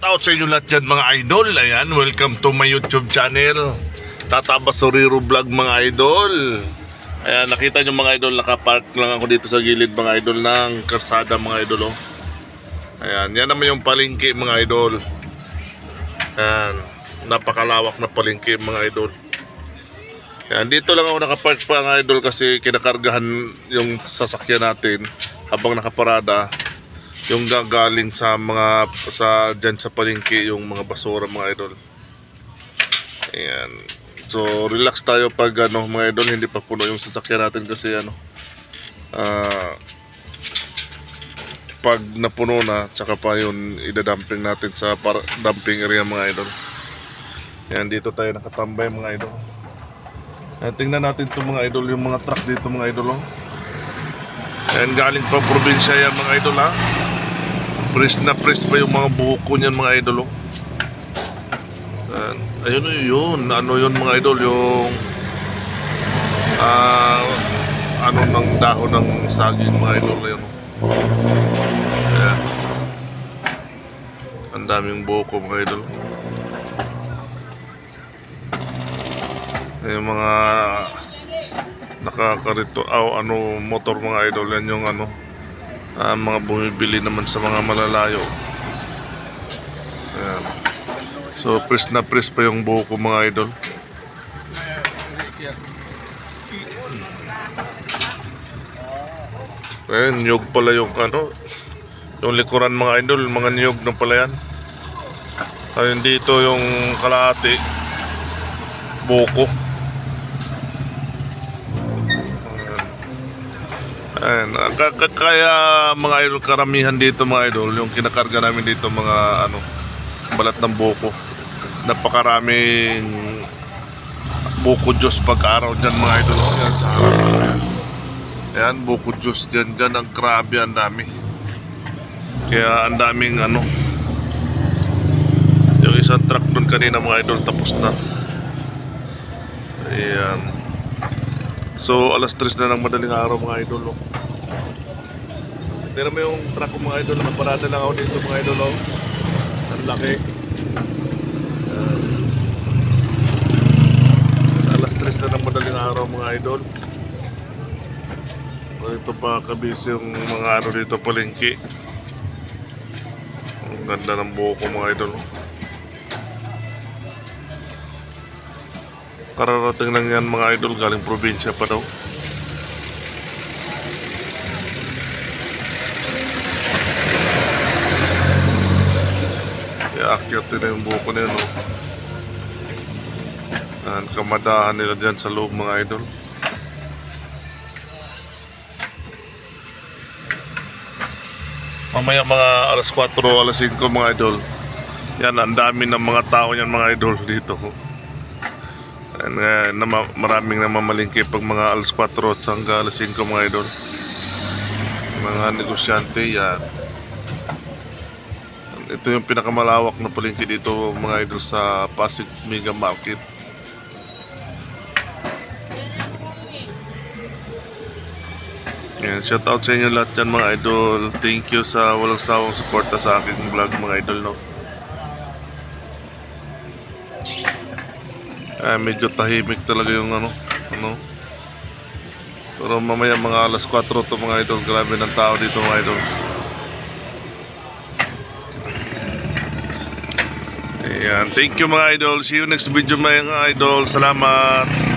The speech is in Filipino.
out sa inyo lahat dyan mga idol. Ayan, welcome to my YouTube channel. Tata Basuriro Vlog mga idol. Ayan, nakita nyo mga idol, nakapark lang ako dito sa gilid mga idol ng karsada mga idol. Oh. Ayan, yan naman yung palengke mga idol. Ayan, napakalawak na palengke mga idol. Ayan, dito lang ako nakapark pa mga idol kasi kinakargahan yung sasakyan natin habang nakaparada yung gagaling sa mga sa dyan sa palengke yung mga basura mga idol. Ayan. So relax tayo pag ano mga idol hindi pa puno yung sasakyan natin kasi ano ah pag napuno na tsaka pa yun idadamping natin sa dumping area mga idol. Ayan dito tayo nakatambay mga idol. Ayan, tingnan natin itong mga idol yung mga truck dito mga idol oh. Ayan galing pa probinsya yan mga idol ha. Press na press pa yung mga buko niyan mga idol. Oh. Ayan. Ayun oh, yun. Ano yun mga idol? Yung ah ano ng dahon ng saging mga idol. Ayun. oh. Ayan. Ang daming buko mga idol. Yung mga nakakarito, aw ano motor mga idol yan yung ano ah, mga bumibili naman sa mga malalayo. Ayan. So, press na press pa yung buho ko mga idol. Ayan, niyog pala yung ano, yung likuran mga idol, mga niyog na pala yan. Ayun dito yung kalahati, buko. Ayan, ka- kaya mga idol karamihan dito mga idol, yung kinakarga namin dito mga ano, balat ng buko. Napakaraming buko juice pag-araw dyan mga idol. Ayan sa harap. Ayan buko juice dyan dyan. Ang grabe, ang dami. Kaya ang daming ano, yung isang truck doon kanina mga idol tapos na. Ayan. So, alas 3 na ng madaling araw mga idol. Oh. Pero may yung truck ko mga idol, nakaparada lang ako dito mga idol. Oh. Ang laki. Ayan. alas 3 na ng madaling araw mga idol. So, ito pa kabis yung mga ano dito palengke. Ang ganda ng buhok ko mga idol. oh. Kararating lang yan mga idol galing probinsya pa daw. Kaya akyat din na yung buko na yun. Oh. Ang kamadahan nila dyan sa loob mga idol. Mamaya mga alas 4 alas 5 mga idol. Yan, ang dami ng mga tao yan mga idol dito. Nga, na, maraming namamalingki pag mga alas 4 hanggang alas 5 mga idol. Mga negosyante yan. Ito yung pinakamalawak na palengke dito mga idol sa Pasig Mega Market. Yan, shout out sa inyo lahat dyan mga idol. Thank you sa walang sawang suporta sa aking vlog mga idol no. Ah, medyo tahimik talaga yung ano, ano. Pero mamaya mga alas 4 to mga idol, grabe ng tao dito mga idol. Ayan, thank you mga idol. See you next video mga idol. Salamat.